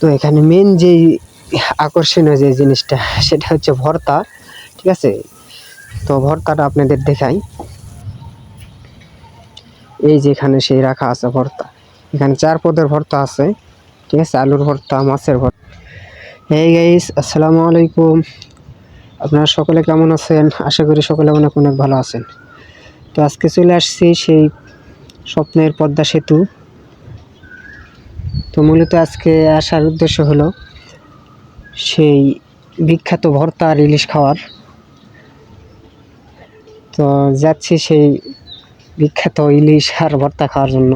তো এখানে মেন যেই আকর্ষণীয় যে জিনিসটা, সেটা হচ্ছে ভর্তা, ঠিক আছে? তো ভর্তাটা আপনাদের দেখাই। এই যে এখানে সেই রাখা আছে ভর্তা। এখানে চার পদের ভর্তা আছে, ঠিক আছে? আলুর ভর্তা, মাছের ভর্তা। এই গাইস আসসালামু আলাইকুম। আপনারা সকলে কেমন আছেন? আশা করি সকলে অনেক অনেক ভালো আছেন। তো আজকে চলে আসছি সেই স্বপ্নের পদ্মা সেতু। তো মূলত আজকে আসার উদ্দেশ্য হলো সেই বিখ্যাত ভর্তা আর ইলিশ খাওয়ার। তো যাচ্ছি সেই বিখ্যাত ইলিশ আর ভর্তা খাওয়ার জন্য।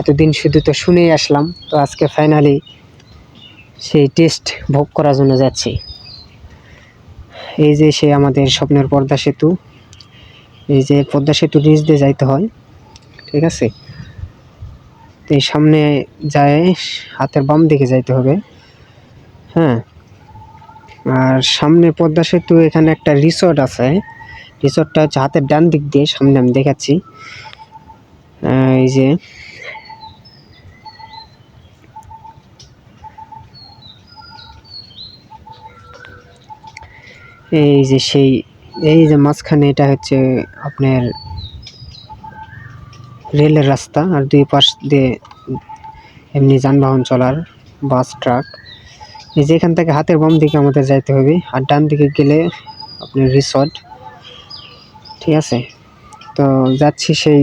এতদিন শুধু তো শুনেই আসলাম, তো আজকে ফাইনালি সেই টেস্ট ভোগ করার জন্য যাচ্ছি। এই যে সে আমাদের স্বপ্নের পদ্মা সেতু, এই যে পদ্মা সেতু নিচ দিয়ে যাইতে হয়, ঠিক আছে? তো সামনে যায়, হাতের বাম দিকে যাইতে হবে। হ্যাঁ। আর সামনে পদ্মা সেতু, এখানে একটা রিসোর্ট আছে। রিসোর্টটা হচ্ছে হাতের ডান দিক দিয়ে, সামনে আমি দেখাচ্ছি। এই যে। এই যে সেই, এই যে মাঝখানে এটা হচ্ছে আপনার রেলের রাস্তা আর দুই পাশ দিয়ে এমনি যানবাহন চলার বাস, ট্রাক। এই যে এখান থেকে হাতের বাম দিকে আমাদের যাইতে হবে আর ডান দিকে গেলে আপনার রিসর্ট। ঠিক আছে? তো যাচ্ছি সেই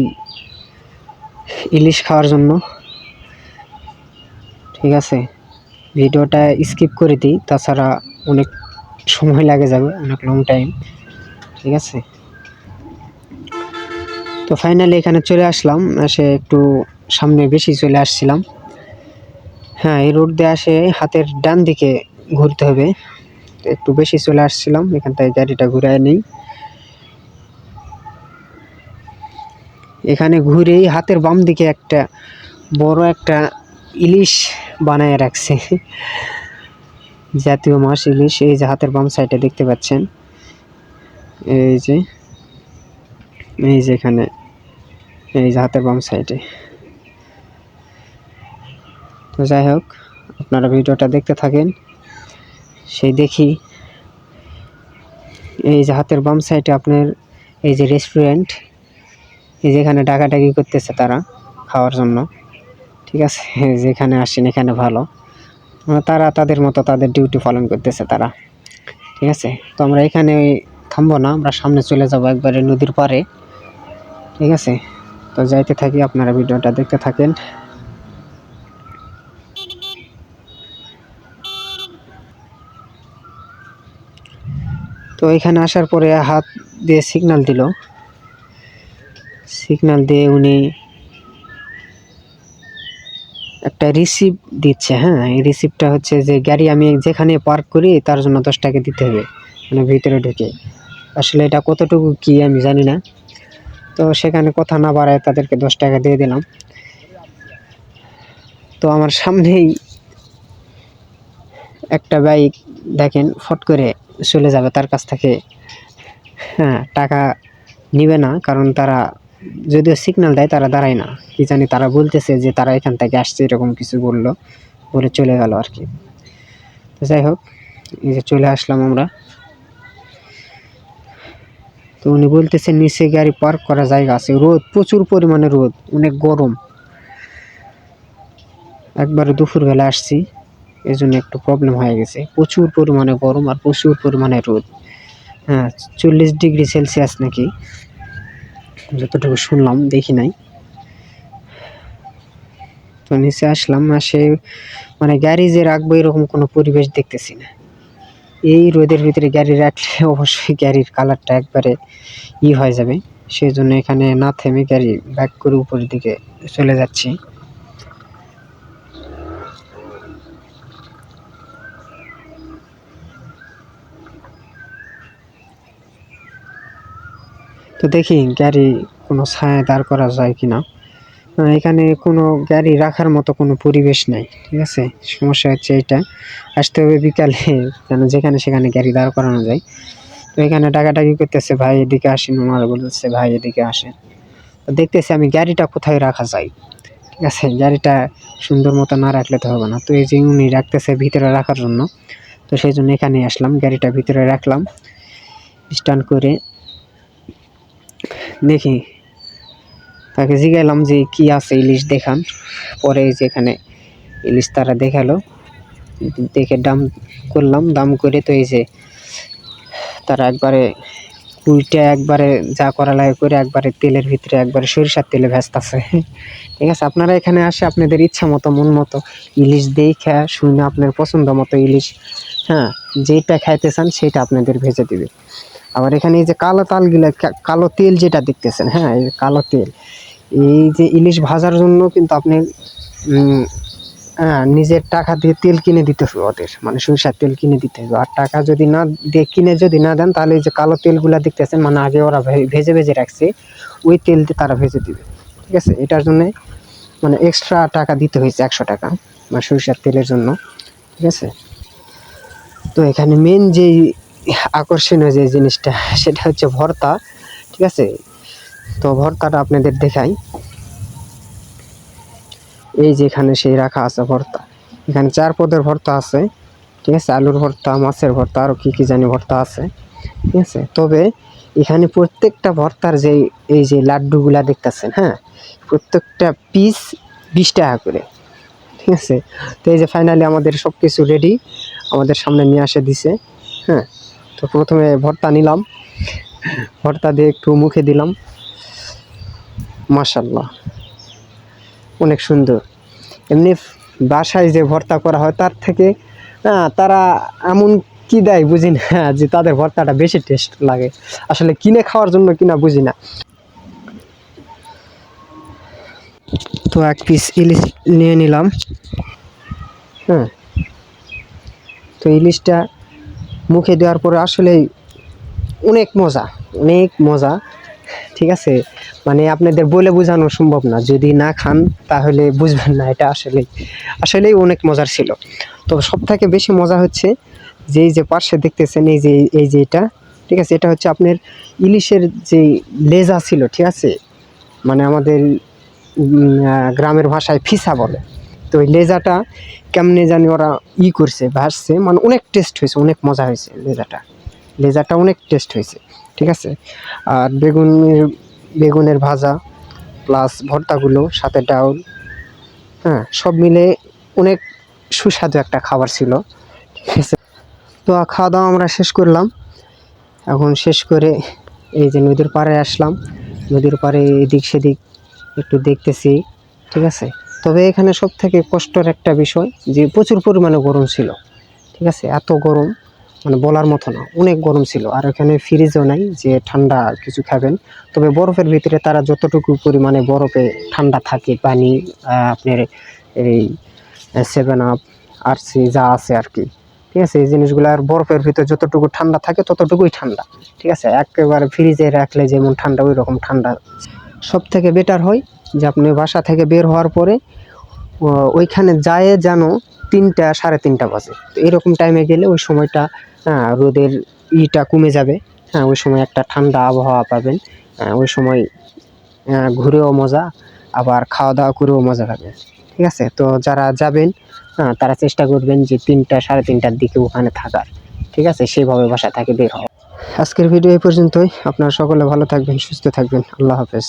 ইলিশ খাওয়ার জন্য। ঠিক আছে? ভিডিওটা স্কিপ করে দিই, তাছাড়া অনেক সময় লাগে যাবে, অনেক লং টাইম ঠিক আছে? তো ফাইনালি এখানে চলে আসলাম। এসে একটু সামনে বেশি চলে আসছিলাম। হ্যাঁ এই রোড দিয়ে আসে হাতের ডান দিকে ঘুরতে হবে। একটু বেশি চলে আসছিলাম, এখান থেকে গাড়িটা ঘুরায় নেই। এখানে ঘুরেই হাতের বাম দিকে একটা বড় একটা ইলিশ বানায় রাখছে। জাতীয় মাছ ইলিশ, এই যে হাতের বাম সাইডে দেখতে পাচ্ছেন। এই যে এই যে এখানে এই যে হাতের বাম সাইডে। তো যাই হোক, আপনারা ভিডিওটা দেখতে থাকেন। সেই দেখি এই যে হাতের বাম সাইডে আপনার এই যে রেস্টুরেন্ট এই যেখানে ডাকাডাকি করতেছে তারা খাওয়ার জন্য। ঠিক আছে? যেখানে আসেন এখানে ভালো। তারা তাদের মতো তাদের ডিউটি পালন করতেছে তারা। ঠিক আছে? তো আমরা এখানে থামবো না, আমরা সামনে চলে যাব একবারে নদীর পাড়ে। ঠিক আছে? তো যাইতে থাকি, আপনারা ভিডিওটা দেখতে থাকেন। তো এখানে আসার পরে হাত দিয়ে সিগনাল দিল। সিগনাল দিয়ে উনি একটা রিসিপ্ট দিচ্ছে হ্যাঁ? এই রিসিপ্টটা হচ্ছে যে গাড়ি আমি যেখানে পার্ক করি, তার জন্য দশ টাকা দিতে হবে মানে ভিতরে ঢুকে। আসলে এটা কতটুকু কি আমি জানি না। তো সেখানে কথা না বাড়ায় তাদেরকে দশ টাকা দিয়ে দিলাম। তো আমার সামনেই একটা বাইক দেখেন, ফট করে চলে যাবে তার কাছ থেকে। হ্যাঁ টাকা নিবে না, কারণ তারা যদিও সিগন্যাল দেয়, তারা দাঁড়ায় না। কি জানি তারা বলতেছে যে তারা এখান থেকে আসছে, এরকম কিছু বলল, বলে চলে গেল আর কি। তো যাই হোক, এই যে চলে আসলাম আমরা। তো উনি বলতেছে, নিচে গাড়ি পার্ক করা জায়গা আছে। রোদ, প্রচুর পরিমাণে রোদ, অনেক গরম। একবারে দুপুরবেলা আসছি এই জন্য একটু প্রবলেম হয়ে গেছে। প্রচুর পরিমাণে গরম আর প্রচুর পরিমাণে রোদ। হ্যাঁ চল্লিশ ডিগ্রি সেলসিয়াস নাকি? যতটুকু শুনলাম, দেখি নাই। তো নিচে আসলাম, আসে মানে গাড়ি যে রাখব এরকম কোনো পরিবেশ দেখতেছি না। এই রোদের ভিতরে গাড়ি রাখলে অবশ্যই গাড়ির কালারটা একবারে ই হয়ে যাবে। সেই জন্য এখানে না থেমে গাড়ি ব্যাক করে উপরের দিকে চলে যাচ্ছি। তো দেখি গাড়ি কোনো ছায়া দাঁড় করা যায় কিনা। এখানে কোনো গাড়ি রাখার মতো কোনো পরিবেশ নাই, ঠিক আছে? সমস্যা হচ্ছে এটা। আসতে হবে বিকালে যেন যেখানে সেখানে গাড়ি দাঁড় করানো যায়। তো এখানে ডাকাডাকি করতেছে, ভাই এদিকে আসেন, ওনারা বলতেছে, ভাই এদিকে আসেন। তো দেখতেছি আমি গাড়িটা কোথায় রাখা যায়, ঠিক আছে? গাড়িটা সুন্দর মতো না রাখলে তো হবে না। তো এই যে উনি রাখতেছে ভিতরে রাখার জন্য, তো সেই জন্য এখানে আসলাম, গাড়িটা ভিতরে রাখলাম। স্টার্ট করে দেখি তাকে জিগাইলাম যে কি আছে ইলিশ দেখান। পরে এই যে এখানে ইলিশ তারা দেখাল। দেখে দাম করলাম, দাম করে তো এই যে তারা একবারে কুইটা একবারে যা করা লাগে করে একবারে তেলের ভিতরে একবারে সরিষার তেলে ভেস্তাছে ঠিক আছে, আপনারা এখানে আসে আপনাদের ইচ্ছা মতো, মন মতো ইলিশ দেখে শুনে আপনার পছন্দ মতো ইলিশ হ্যাঁ যেটা খাইতে চান সেটা আপনাদের ভেজে দিবে। আবার এখানে এই যে কালো তালগুলা কালো তেল যেটা দেখতেছেন হ্যাঁ এই কালো তেল এই যে ইলিশ ভাজার জন্য কিন্তু আপনি হ্যাঁ নিজের টাকা দিয়ে তেল কিনে দিতে হবে ওদের। মানে সরিষার তেল কিনে দিতে হবে। আর টাকা যদি না দিয়ে, কিনে যদি না দেন, তাহলে যে কালো তেলগুলা দেখতেছেন মানে আগে ওরা ভেজে ভেজে রাখছে, ওই তেল দিয়ে তারা ভেজে দিবে। ঠিক আছে? এটার জন্য মানে এক্সট্রা টাকা দিতে হয়েছে একশো টাকা মানে সরিষার তেলের জন্য। ঠিক আছে? তো এখানে মেন যে আকর্ষণীয় যে জিনিসটা, সেটা হচ্ছে ভর্তা। ঠিক আছে? তো ভর্তাটা আপনাদের দেখাই। এই যে এখানে সেই রাখা আছে ভর্তা। এখানে চার পদের ভর্তা আছে, ঠিক আছে? আলুর ভর্তা, মাছের ভর্তা আরও কী কী জানি ভর্তা আছে, ঠিক আছে? তবে এখানে প্রত্যেকটা ভর্তার যে এই যে লাড্ডুগুলা দেখতেছেন হ্যাঁ? প্রত্যেকটা পিস বিশ টাকা করে, ঠিক আছে? তো এই যে ফাইনালি আমাদের সব কিছু রেডি আমাদের সামনে নিয়ে আসে দিছে হ্যাঁ? তো প্রথমে ভর্তা নিলাম, ভর্তা দিয়ে একটু মুখে দিলাম। মাশাল্লাহ অনেক সুন্দর। এমনি বাসায় যে ভর্তা করা হয় তার থেকে হ্যাঁ, তারা এমন কি দেয় বুঝি না যে তাদের ভর্তাটা বেশি টেস্ট লাগে। আসলে কিনে খাওয়ার জন্য কিনা বুঝি না। তো এক পিস ইলিশ নিয়ে নিলাম। হ্যাঁ। তো ইলিশটা মুখে দেওয়ার পরে আসলেই অনেক মজা অনেক মজা। ঠিক আছে? মানে আপনাদের বলে বোঝানো সম্ভব না। যদি না খান, তাহলে বুঝবেন না এটা আসলে আসলেই অনেক মজার ছিল। তো সব থেকে বেশি মজা হচ্ছে যে যে পার্শ্বে দেখতেছেন, এই যে এই যে এটা, ঠিক আছে? এটা হচ্ছে আপনার ইলিশের যে লেজা ছিল, ঠিক আছে? মানে আমাদের গ্রামের ভাষায় ফিসা বলে। তো ওই লেজাটা কেমনে জানি ওরা ই করছে ভাসছে মানে অনেক টেস্ট হয়েছে, অনেক মজা হয়েছে লেজাটা। লেজাটা অনেক টেস্ট হয়েছে। ঠিক আছে? আর বেগুনের বেগুনের ভাজা প্লাস ভর্তাগুলো, সাথে ডাউল হ্যাঁ সব মিলে অনেক সুস্বাদু একটা খাবার ছিল। ঠিক আছে? তো খাওয়া দাওয়া আমরা শেষ করলাম। এখন শেষ করে এই যে নদীর পাড়ে আসলাম। নদীর পাড়ে এদিক সেদিক একটু দেখতেছি। ঠিক আছে? তবে এখানে সব থেকে কষ্টের একটা বিষয় যে প্রচুর পরিমাণে গরম ছিল। ঠিক আছে? এত গরম। মানে বলার মতো না। অনেক গরম ছিল। আর এখানে ফ্রিজও নাই যে ঠান্ডা কিছু খাবেন। তবে বরফের ভিতরে তারা যতটুকু পরিমাণে বরফে ঠান্ডা থাকে, পানি আপনার এই সেভেন আপ আর সি যা আছে আর কি। ঠিক আছে? এই জিনিসগুলো আর বরফের ভিতরে যতটুকু ঠান্ডা থাকে ততটুকুই ঠান্ডা। ঠিক আছে? একেবারে ফ্রিজে রাখলে যেমন ঠান্ডা ওই রকম ঠান্ডা। সব থেকে বেটার হয় যে আপনি বাসা থেকে বের হওয়ার পরে ওইখানে যায় যেন তিনটা, সাড়ে তিনটা বাজে। তো এরকম টাইমে গেলে ওই সময়টা রোদের ইটা কমে যাবে। হ্যাঁ ওই সময় একটা ঠান্ডা আবহাওয়া পাবেন। ওই সময় ঘুরেও মজা, আবার খাওয়া দাওয়া করেও মজা পাবেন। ঠিক আছে? তো যারা যাবেন তারা চেষ্টা করবেন যে তিনটা, সাড়ে তিনটার দিকে ওখানে থাকার। ঠিক আছে? সেভাবে বাসা থেকে বের হওয়া। আজকের ভিডিও এই পর্যন্তই। আপনারা সকলে ভালো থাকবেন, সুস্থ থাকবেন। আল্লাহ হাফেজ।